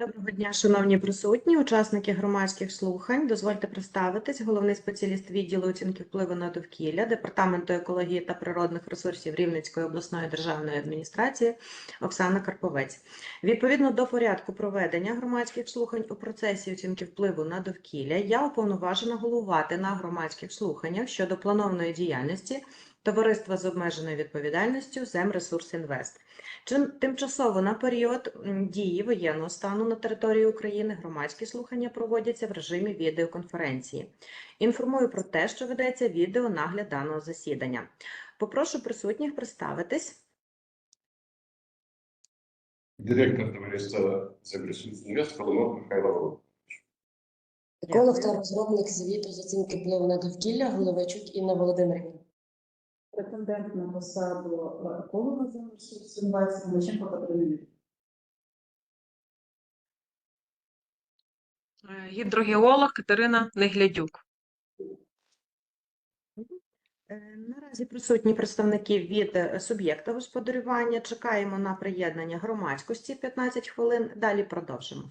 Доброго дня, шановні присутні, учасники громадських слухань. Дозвольте представитись. Головний спеціаліст відділу оцінки впливу на довкілля Департаменту екології та природних ресурсів Рівненської обласної державної адміністрації Оксана Карповець. Відповідно до порядку проведення громадських слухань у процесі оцінки впливу на довкілля, я уповноважена головувати на громадських слуханнях щодо планованої діяльності Товариства з обмеженою відповідальністю Земресурс Інвест. Чим тимчасово на період дії воєнного стану на території України громадські слухання проводяться в режимі відеоконференції. Інформую про те, що ведеться відеонагляд даного засідання. Попрошу присутніх представитись. Директор товариства «Загресурс Інвест» Коломов Михайло Володимирович. Еколог та розробник звіту з оцінки впливу на довкілля Головачук Інна Володимирівна. Претендент на посаду е, еколога за Інвест Личенко Катерина. Е, Гідрогеолог Катерина Неглядюк. Е, Наразі присутні представники від е, суб'єкта господарювання. Чекаємо на приєднання громадськості 15 хвилин. Далі продовжимо.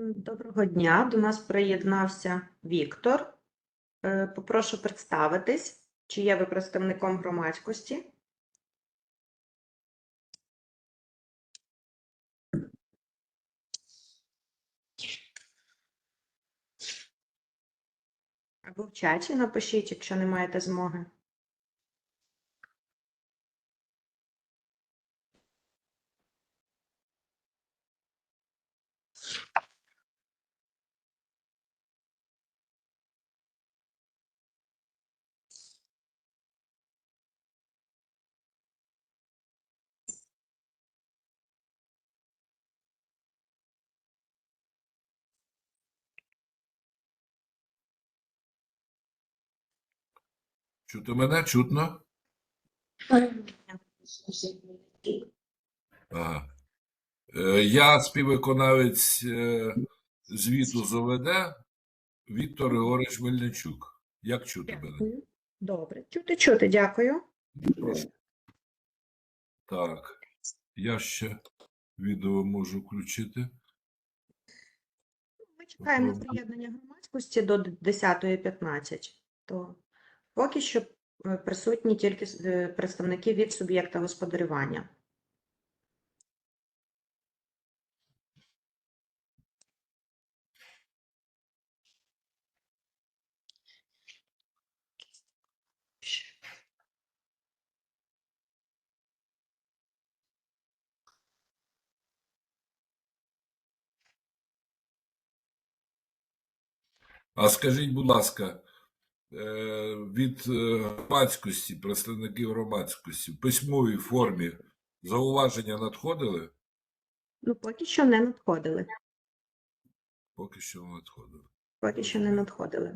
Доброго дня. До нас приєднався Віктор. Е, Попрошу представитись, чи є ви представником громадськості. Або в чаті напишіть, якщо не маєте змоги. Чути мене? Чутно? Ага. Е, Я співвиконавець е, звіту з ОВД Віктор Григорович Мельничук. Як чути мене? Добре. Чути, чути, дякую. Прошу. Так. Я ще відео можу включити. Ми чекаємо Добре. приєднання громадськості до 10.15. То поки що е, присутні тільки е, представники від суб'єкта господарювання. А скажіть, будь ласка, від е, громадськості, представників громадськості в письмовій формі зауваження надходили? Ну, поки що не надходили. Поки що не надходили. Поки що не надходили.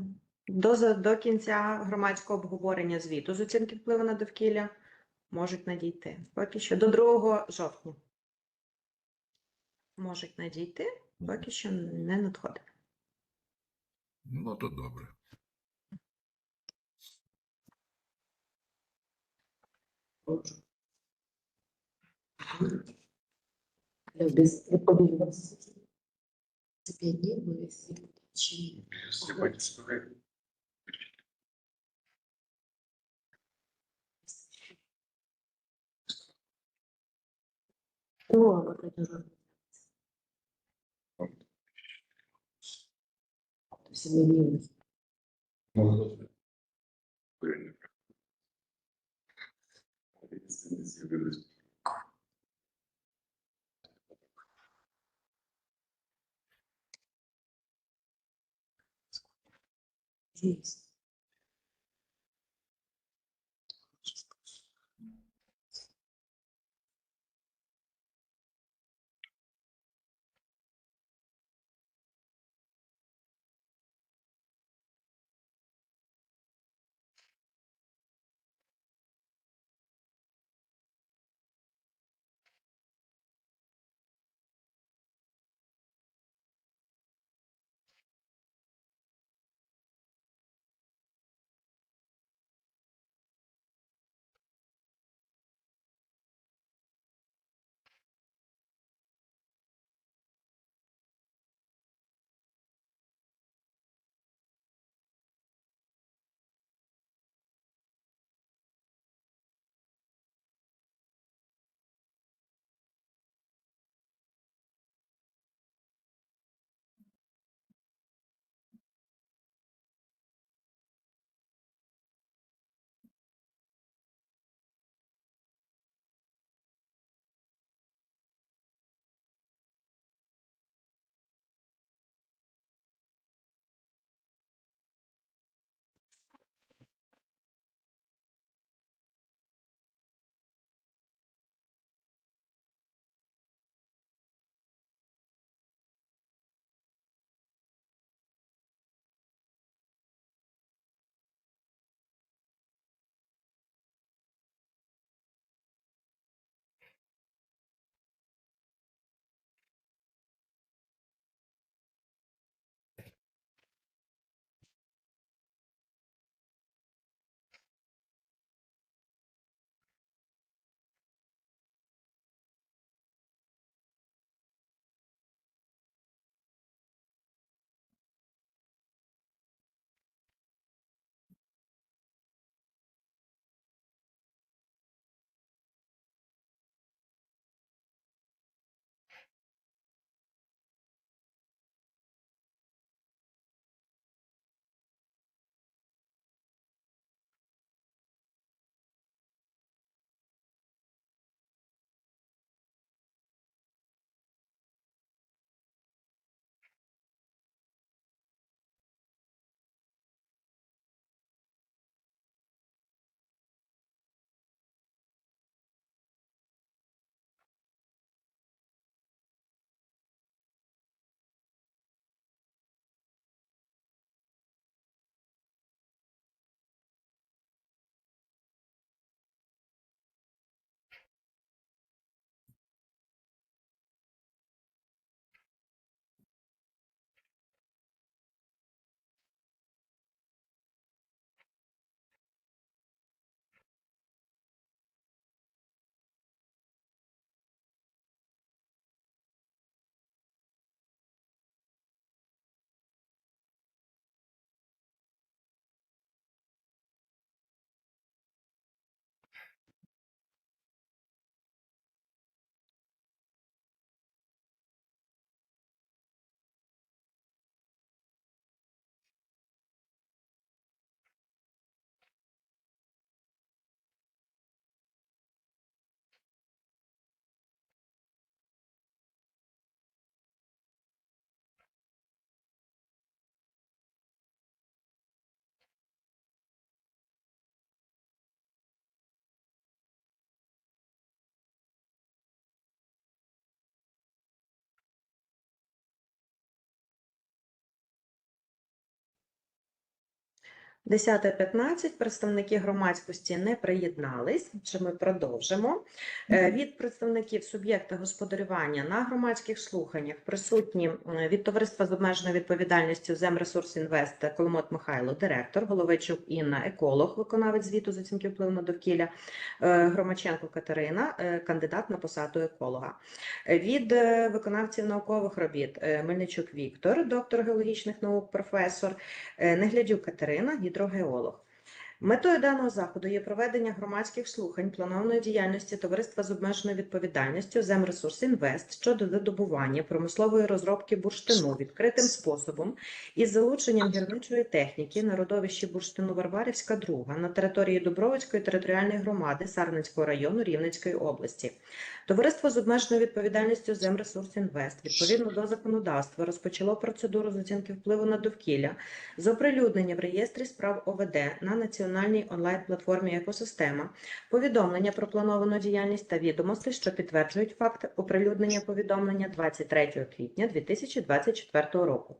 До, до кінця громадського обговорення звіту з оцінки впливу на довкілля можуть надійти. Поки що до 2 жовтня. Можуть надійти, поки що не надходили. Ну, то добре. Без відповідно. Це п'ять днів ви чи Сьогодні слухай. ну, або це Семи sensíveis. Isso. 10.15 представники громадськості не приєднались, чи ми продовжимо. Е, Від представників суб'єкта господарювання на громадських слуханнях присутні е, від товариства з обмеженою відповідальністю Земресурс Інвест Коломот Михайло, директор, Головичук Інна, еколог, виконавець звіту з оцінки впливу на довкілля, е, Громаченко Катерина, кандидат на посаду еколога. Від виконавців наукових робіт Мельничук Віктор, доктор геологічних наук, професор, Неглядюк Катерина, гідрогеолог. Метою даного заходу є проведення громадських слухань планованої діяльності товариства з обмеженою відповідальністю Земресурс Інвест щодо видобування промислової розробки бурштину відкритим способом із залученням гірничої техніки на родовищі бурштину Варварівська друга на території Дубровицької територіальної громади Сарненського району Рівненської області. Товариство з обмеженою відповідальністю Земресурс Інвест відповідно до законодавства розпочало процедуру з оцінки впливу на довкілля з оприлюднення в реєстрі справ ОВД на національній онлайн-платформі Екосистема, повідомлення про плановану діяльність та відомості, що підтверджують факт оприлюднення повідомлення 23 квітня 2024 року.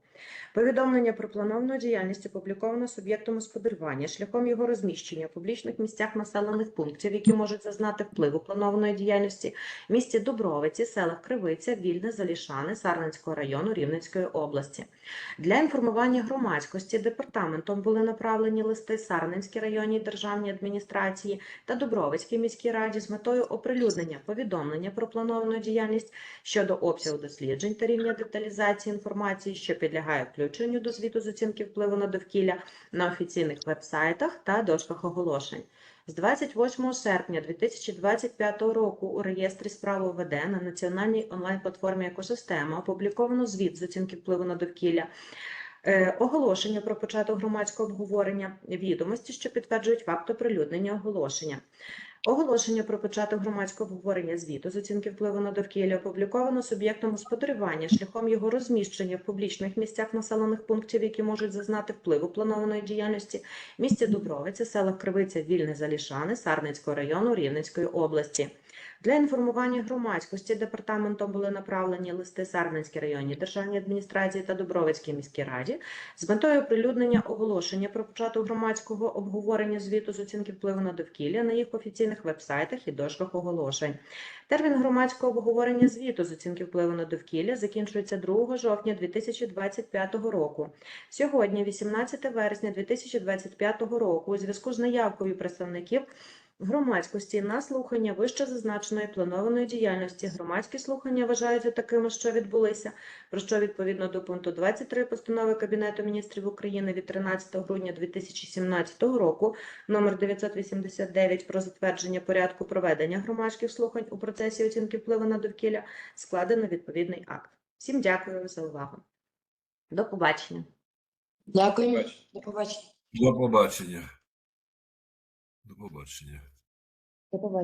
Повідомлення про плановану діяльність опубліковано суб'єктом господарювання шляхом його розміщення в публічних місцях населених пунктів, які можуть зазнати впливу планованої діяльності в місті Дубровиці, селах Кривиця, Вільне, Залішани, Сарненського району Рівненської області. Для інформування громадськості департаментом були направлені листи Сарненській районній державній адміністрації та Дубровицькій міській раді з метою оприлюднення повідомлення про плановану діяльність щодо обсягу досліджень та рівня деталізації інформації, що підлягає включенню до звіту з оцінки впливу на довкілля на офіційних вебсайтах та дошках оголошень. З 28 серпня 2025 року у реєстрі справ ОВД на національній онлайн-платформі Екосистема опубліковано звіт з оцінки впливу на довкілля. Е, Оголошення про початок громадського обговорення відомості, що підтверджують факт оприлюднення оголошення. Оголошення про початок громадського обговорення звіту з оцінки впливу на довкілля опубліковано суб'єктом господарювання шляхом його розміщення в публічних місцях населених пунктів, які можуть зазнати впливу планованої діяльності місті Дубровиця, селах Кривиця, Вільне, Залішани, Сарницького району Рівненської області. Для інформування громадськості департаментом були направлені листи Сарненській районній державній адміністрації та Дубровицькій міській раді з метою оприлюднення оголошення про початок громадського обговорення звіту з оцінки впливу на довкілля на їх офіційних вебсайтах і дошках оголошень. Термін громадського обговорення звіту з оцінки впливу на довкілля закінчується 2 жовтня 2025 року. Сьогодні, 18 вересня 2025 року, у зв'язку з наявкою представників громадськості на слухання вище зазначеної планованої діяльності. Громадські слухання вважаються такими, що відбулися, про що відповідно до пункту 23 постанови Кабінету міністрів України від 13 грудня 2017 року номер 989 про затвердження порядку проведення громадських слухань у процесі оцінки впливу на довкілля складено відповідний акт. Всім дякую за увагу. До побачення. Дякую. До побачення. До побачення. До побачення. До.